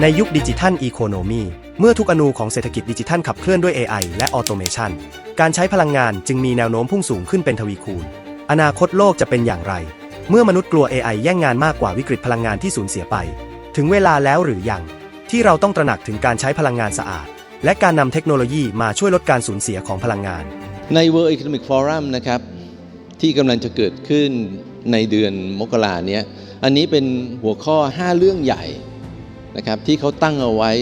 ในยุคดิจิทัลอีโคโนมีเมื่อทุกอนูของเศรษฐกิจดิจิทัลขับเคลื่อนด้วย AI และออโตเมชันการใช้พลังงานจึงมีแนวโน้มพุ่งสูงขึ้นเป็นทวีคูณ อนาคตโลกจะเป็นอย่างไร เมื่อมนุษย์กลัว AI แย่งงานมากกว่าวิกฤตพลังงานที่สูญเสียไป ถึงเวลาแล้วหรือยัง ที่เราต้องตระหนักถึงการใช้พลังงานสะอาด และการนำเทคโนโลยีมาช่วยลดการสูญเสียของพลังงาน ใน World Economic Forum นะครับที่กำลังจะเกิดขึ้น ในเดือนมกราเนี้ยอันนี้เป็นหัวข้อ 5 เรื่องใหญ่นะครับที่เขาตั้งเอาไว้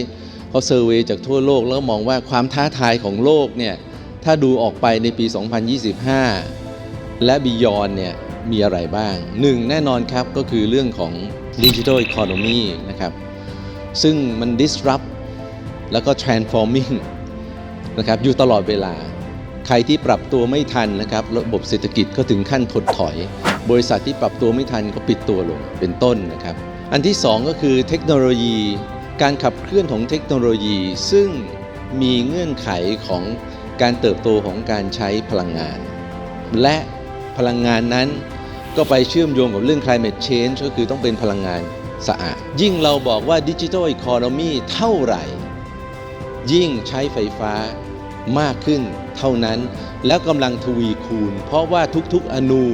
เขาเซอร์เวยจากทั่วโลกแล้วมองว่าความท้าทายของโลกเนี่ยถ้าดูออกไปในปี 2025 และบียอนเนี่ยมีอะไรบ้างหนึ่งแน่นอนครับก็คือเรื่องของ Digital Economy นะครับซึ่งมัน disrupt แล้วก็ transforming นะครับอยู่ตลอดเวลา ใครที่ปรับตัวไม่ทันนะครับ ระบบเศรษฐกิจก็ถึงขั้นถดถอย บริษัทที่ปรับตัวไม่ทันก็ปิดตัวลงเป็นต้นนะครับ อันที่สองก็คือเทคโนโลยี การขับเคลื่อนของเทคโนโลยี ซึ่งมีเงื่อนไขของการเติบโตของการใช้พลังงาน และพลังงานนั้นก็ไปเชื่อมโยงกับเรื่อง climate change ก็คือต้องเป็นพลังงานสะอาด ยิ่งเราบอกว่าดิจิทัลอีโคโนมีเท่าไหร่ ยิ่งใช้ไฟฟ้ามากขึ้นเท่านั้น แล้วกำลังทวีคูณ เพราะว่าทุกๆอนู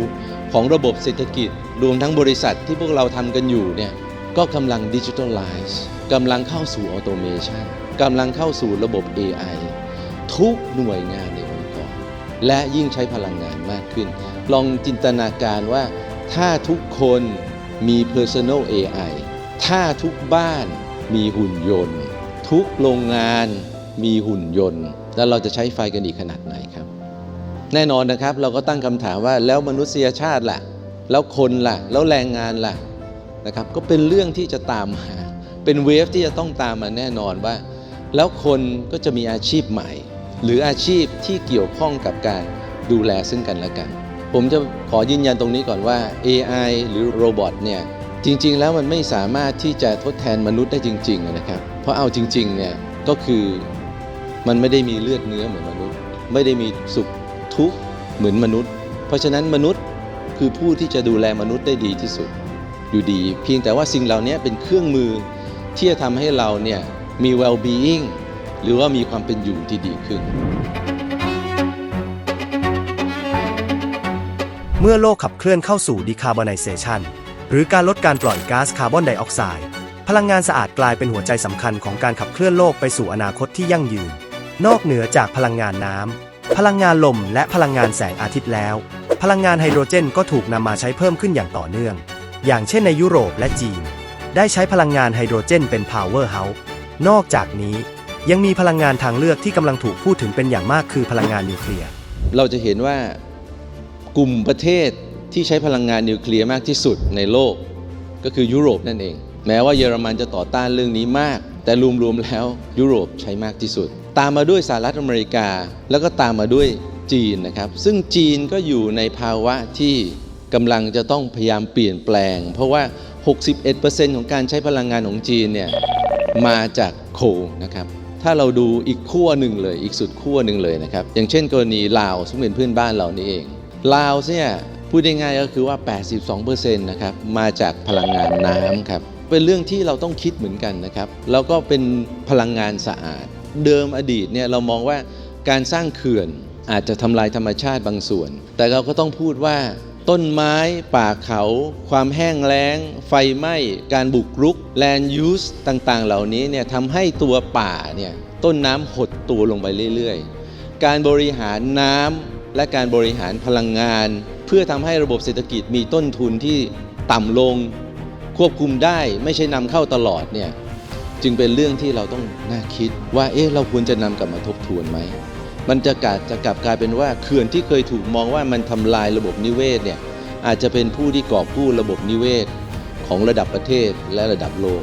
ของระบบเศรษฐกิจ รวมทั้งบริษัทที่พวกเราทำกันอยู่เนี่ยก็กำลังดิจิทัลไลซ์กำลังเข้าสู่ออโตเมชันกำลังเข้าสู่ระบบ AI ทุกหน่วยงานในองค์กร และยิ่งใช้พลังงานมากขึ้น ลองจินตนาการว่าถ้าทุกคนมี Personal AI ถ้าทุกบ้านมีหุ่นยนต์ ทุกโรงงานมีหุ่นยนต์ แล้วเราจะใช้ไฟกันอีกขนาดไหนครับ แน่นอนนะครับ เราก็ตั้งคำถามว่าแล้วมนุษยชาติล่ะ แล้วคนล่ะ แล้วแรงงานล่ะนะครับ ก็เป็นเรื่องที่จะตามมา เป็นเวฟที่จะต้องตามมาแน่นอนว่า แล้วคนก็จะมีอาชีพใหม่ หรืออาชีพที่เกี่ยวข้องกับการดูแลซึ่งกันและกัน ผมจะขอยืนยันตรงนี้ก่อนว่า AI หรือโรบอทเนี่ยจริงๆ แล้วมันไม่สามารถที่จะทดแทนมนุษย์ได้จริง ๆ นะครับ เพราะเอาจริงๆเนี่ยก็คือมันไม่ได้มีเลือดเนื้อเหมือนมนุษย์ ไม่ได้มีสุข ทุกข์เหมือนมนุษย์ เพราะฉะนั้นมนุษย์คือผู้ที่จะดูแลมนุษย์ได้ดีที่สุด อยู่ดี เพียงแต่ว่าสิ่งเหล่านี้เป็นเครื่องมือที่จะทำให้เราเนี่ยมี well-being หรือว่ามีความเป็นอยู่ที่ดีขึ้น เมื่อโลกขับเคลื่อนเข้าสู่ decarbonization หรือการลดการปล่อยก๊าซคาร์บอนไดออกไซด์พลังงานสะอาดกลายเป็นหัวใจสำคัญของการขับเคลื่อนโลกไปสู่อนาคตที่ยั่งยืน นอกเหนือจากพลังงานน้ำ พลังงานลมและพลังงานแสงอาทิตย์แล้ว พลังงานไฮโดรเจนก็ถูกนำมาใช้เพิ่มขึ้นอย่างต่อเนื่อง อย่างเช่นในยุโรปและจีน ได้ใช้พลังงานไฮโดรเจนเป็น power house นอกจากนี้ยังมีพลังงานทางเลือกที่กำลังถูกพูดถึงเป็นอย่างมากคือพลังงานนิวเคลียร์เราจะเห็นว่ากลุ่มประเทศที่ใช้พลังงานนิวเคลียร์มากที่สุดในโลก ก็คือยุโรปนั่นเอง แม้ว่าเยอรมันจะต่อต้านเรื่องนี้มาก แต่รวมๆแล้วยุโรปใช้มากที่สุด ตามมาด้วยสหรัฐอเมริกา แล้วก็ตามมาด้วยจีนนะครับ ซึ่งจีนก็อยู่ในภาวะที่กำลังจะต้องพยายามเปลี่ยนแปลง เพราะว่า 61%ของการใช้พลังงานของจีนเนี่ยมาจากโคลนะครับถ้าเราดูอีกขั้วหนึ่งเลย อีกสุดขั้วหนึ่งเลยนะครับ อย่างเช่นกรณีลาวซึ่งเป็นเพื่อนบ้านเรานี่เองลาวเนี่ยพูดง่ายๆก็คือว่า 82%นะครับมาจากพลังงานน้ำครับ เป็นเรื่องที่เราต้องคิดเหมือนกันนะครับแล้วก็เป็นพลังงานสะอาด เดิมอดีตเนี่ยเรามองว่าการสร้างเขื่อนอาจจะทำลายธรรมชาติบางส่วน แต่เราก็ต้องพูดว่า ต้นไม้ป่าเขา ความแห้งแล้ง ไฟไหม้ การบุกรุก land use ต่างๆ เหล่านี้เนี่ยทำให้ตัวป่าเนี่ยต้นน้ำหดตัวลงไปเรื่อยๆ การบริหารน้ำและการบริหารพลังงาน เพื่อทำให้ระบบเศรษฐกิจมีต้นทุนที่ต่ำลง ควบคุมได้ไม่ใช่นำเข้าตลอดเนี่ยจึงเป็นเรื่องที่เราต้องน่าคิดว่าเอ๊ะเราควรจะนำกลับมาทบทวนไหมมันจะกลับจะกลับกลายเป็นว่าเขื่อนที่เคยถูกมองว่ามันทำลายระบบนิเวศเนี่ยอาจจะเป็นผู้ที่กอบกู้ระบบนิเวศ ของระดับประเทศและระดับโลก